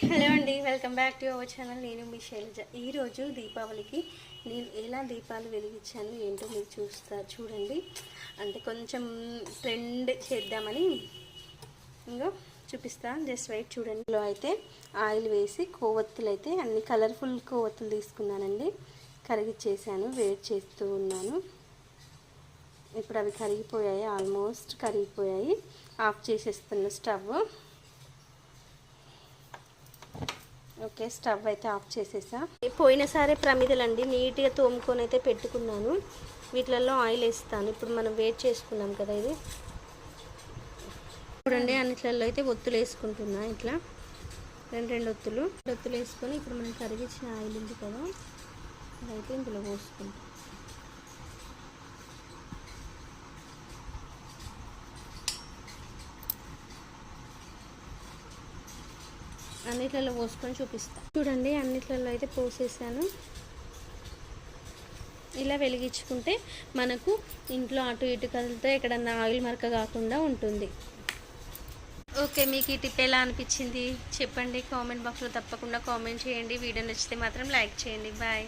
Hello అండి welcome back to our channel. నేను మీ శైలజ. ఈరోజు దీపావళికి నేను ఎలా దీపాలు వెలిగించాను ఏంటో మీరు చూస్తా చూడండి. అంటే కొంచెం ట్రెండ్ చేద్దామని ఇంకో చూపిస్తా. జస్ట్ వెయిట్ చూడండి. అయితే ఆయిల్ వేసి కొవ్వొత్తులు అయితే అన్ని కలర్ఫుల్ కొవ్వొత్తులు తీసుకున్నానండి. కరిగిచ్చేసాను వేడి చేస్తూ ఉన్నాను. ఇప్పుడు అవి కరిగిపోయాయి ఆల్మోస్ట్ కరిగిపోయాయి. ఆఫ్ చేసేస్తున్న స్టవ్. ఓకే స్టవ్ అయితే ఆఫ్ చేసేసా. పోయినసారి ప్రమిదలండి నీట్గా తోముకొని అయితే పెట్టుకున్నాను. వీటిలలో ఆయిల్ వేస్తాను. ఇప్పుడు మనం వేట్ చేసుకున్నాం కదా ఇది. చూడండి అన్నిట్లలో అయితే ఒత్తులు వేసుకుంటున్నా ఇట్లా. రెండు రెండు ఒత్తులు. ఒత్తులు వేసుకొని ఇప్పుడు మనం కరిగించిన ఆయిల్ ఉంది కదా అదైతే ఇందులో పోసుకుంటాం. అన్నిట్లలో పోసుకొని చూపిస్తాను చూడండి అన్నిట్లలో అయితే పోసేసాను. ఇలా వెలిగించుకుంటే మనకు ఇంట్లో అటు ఇటు కదిలితే ఎక్కడన్నా ఆయిల్ మరక కాకుండా ఉంటుంది. ఓకే మీకు ఈ టిప్ ఎలా అనిపించింది? చెప్పండి కామెంట్ బాక్స్లో తప్పకుండా కామెంట్ చేయండి. వీడియో నచ్చితే మాత్రం లైక్ చేయండి. బాయ్.